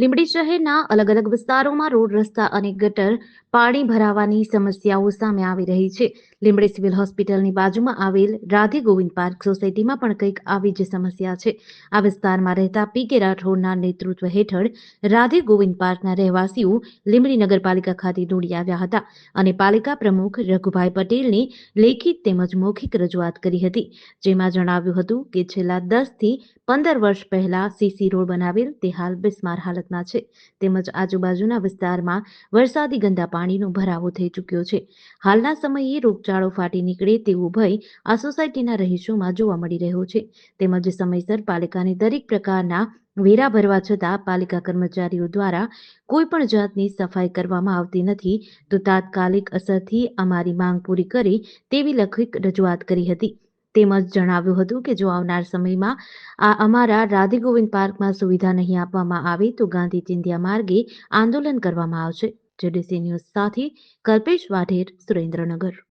લીંબડી શહેરના અલગ અલગ વિસ્તારોમાં રોડ રસ્તા અને ગટર પાણી ભરાવાની સમસ્યાઓ સામે આવી રહી છે. લીંબડી સિવિલ હોસ્પિટલની બાજુમાં આવેલ રાધે ગોવિંદ પાર્ક સોસાયટીમાં પણ કંઈક આવી જ સમસ્યા છે. આ વિસ્તારમાં રહેતા પી કે રાઠોડના નેતૃત્વ હેઠળ રાધે ગોવિંદ પાર્કના રહેવાસીઓ લીંબડી નગરપાલિકા ખાતે દોડી આવ્યા હતા અને પાલિકા પ્રમુખ રઘુભાઈ પટેલની લેખિત તેમજ મૌખિક રજૂઆત કરી હતી, જેમાં જણાવ્યું હતું કે છેલ્લા દસથી પંદર વર્ષ પહેલા સીસી રોડ બનાવેલ તે હાલ બિસ્માર હાલતમાં છે. તેમજ આજુબાજુના વિસ્તારમાં વરસાદી ગંદા પાણીનો ભરાવો થઈ ચૂક્યો છે. હાલના સમયે રોગચાળો ફાટી નીકળે તેવો ભય આ સોસાયટીના રહીશોમાં જોવા મળી રહ્યો છે. તેમજ સમયસર પાલિકાની દરેક પ્રકારના વેરા ભરવા છતાં પાલિકા કર્મચારીઓ દ્વારા કોઈ પણ જાતની સફાઈ કરવામાં આવતી નથી તો તાત્કાલિક અસરથી અમારી માંગ પૂરી કરે તેવી લખિત રજૂઆત કરી હતી. તેમજ જણાવ્યું હતું કે જો આવનાર સમયમાં આ અમારા રાધે ગોવિંદ પાર્કમાં સુવિધા નહીં આપવામાં આવે, તો ગાંધી ચિંધ્યા માર્ગે આંદોલન કરવામાં આવશે. જેડીસી ન્યૂઝ સાથે કલ્પેશ વાઢેર, સુરેન્દ્રનગર.